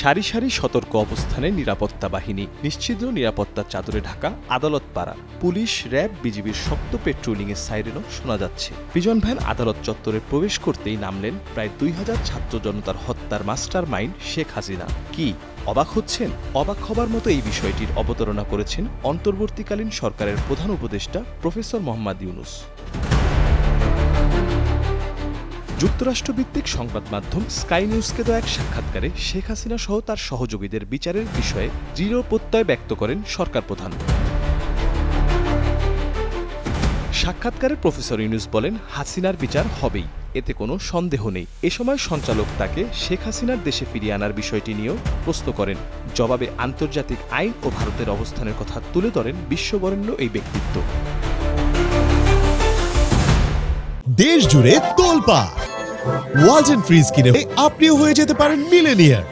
সারি সারি সতর্ক অবস্থানে নিরাপত্তা বাহিনী নিশ্চিদ্র নিরাপত্তা চাদরে ঢাকা আদালত পাড়া পুলিশ, র্যাব, বিজিবির শক্ত পেট্রোলিংয়ের সাইরেনও শোনা যাচ্ছে। পিজন ভ্যান আদালত চত্বরে প্রবেশ করতেই নামলেন প্রায় দুই হাজার ছাত্র জনতার হত্যার মাস্টার মাইন্ড শেখ হাসিনা। কি, অবাক হচ্ছেন? অবাক হবার মতো এই বিষয়টির অবতারণা করেছেন অন্তর্বর্তীকালীন সরকারের প্রধান উপদেষ্টা প্রফেসর মোহাম্মদ ইউনুস। যুক্তরাষ্ট্রভিত্তিক সংবাদ মাধ্যম স্কাই নিউজকে দেওয়া এক সাক্ষাৎকারে শেখ হাসিনা সহ তার সহযোগীদের বিচারের বিষয়ে দৃঢ় প্রত্যয় ব্যক্ত করেন সরকার প্রধান। সাক্ষাৎকারে প্রফেসর ইউনুস বলেন, হাসিনার বিচার হবেই, এতে কোনো সন্দেহ নেই। এ সময় সঞ্চালক তাকে শেখ হাসিনার দেশে ফিরিয়ে আনার বিষয়টি নিয়েও প্রশ্ন করেন। জবাবে আন্তর্জাতিক আইন ও ভারতের অবস্থানের কথা তুলে ধরেন বিশ্ববরেণ্য এই ব্যক্তিত্ব। দেশ জুড়ে তোলপা ওয়ালটন ফ্রিজ কিনে আপনিও হয়ে যেতে পারেন মিলেনিয়ার।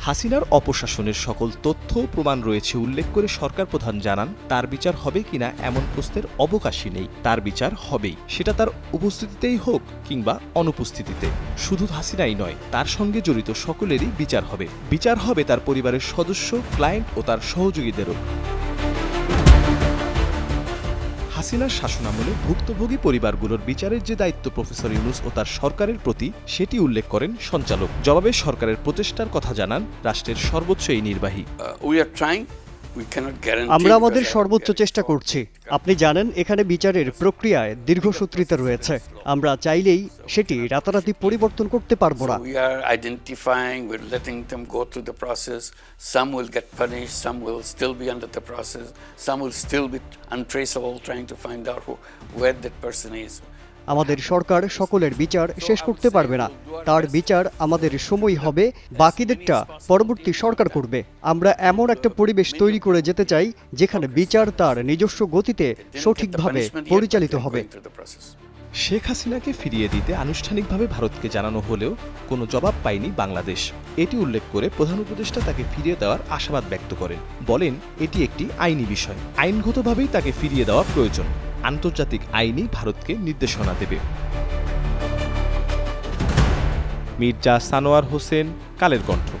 হাসিনার অপশাসনের সকল তথ্য প্রমাণ রয়েছে উল্লেখ করে সরকার প্রধান জানান, তার বিচার হবে কিনা এমন প্রশ্নের অবকাশই নেই। তার বিচার হবেই। সেটা তার উপস্থিতিতেই হোক কিংবা অনুপস্থিতিতে। শুধু হাসিনাই নয়, তার সঙ্গে জড়িত সকলেরই বিচার হবে। বিচার হবে তার পরিবারের সদস্য, ক্লায়েন্ট ও তার সহযোগীদেরও। হাসিনার শাসনামলে ভুক্তভোগী পরিবারগুলোর বিচারের যে দায়িত্ব প্রফেসর ইউনুস ও তার সরকারের প্রতি, সেটি উল্লেখ করেন সঞ্চালক। জবাবে সরকারের প্রচেষ্টার কথা জানান রাষ্ট্রের সর্বোচ্চ এই নির্বাহী। উই আর are আমরা আমাদের সর্বোচ্চ চেষ্টা করছি আপনি জানেন এখানে বিচারের প্রক্রিয়ায় দীর্ঘসূত্রিতা রয়েছে আমরা চাইলেই সেটি রাতারাতি পরিবর্তন করতে পারব না. Some will get punished, some will still be under the process, some will still be untraceable, trying to find out who, where that person is. আমাদের সরকার সকলের বিচার শেষ করতে পারবে না। তার বিচার আমাদের সময় হবে, বাকিদেরটা পরবর্তী সরকার করবে। আমরা এমন একটা পরিবেশ তৈরি করে যেতে চাই, যেখানে বিচার তার নিজস্ব গতিতে সঠিকভাবে পরিচালিত হবে. শেখ হাসিনাকে ফিরিয়ে দিতে আনুষ্ঠানিকভাবে ভারতকে জানানো হলেও কোনো জবাব পায়নি বাংলাদেশ। এটি উল্লেখ করে প্রধান উপদেষ্টা তাকে ফিরিয়ে দেওয়ার আশাবাদ ব্যক্ত করেন। বলেন, এটি একটি আইনি বিষয়। আইনগতভাবেই তাকে ফিরিয়ে দেওয়া প্রয়োজন। আন্তর্জাতিক আইনই ভারতকে নির্দেশনা দেবে। মির্জা সানোয়ার হোসেন কালের কণ্ঠ।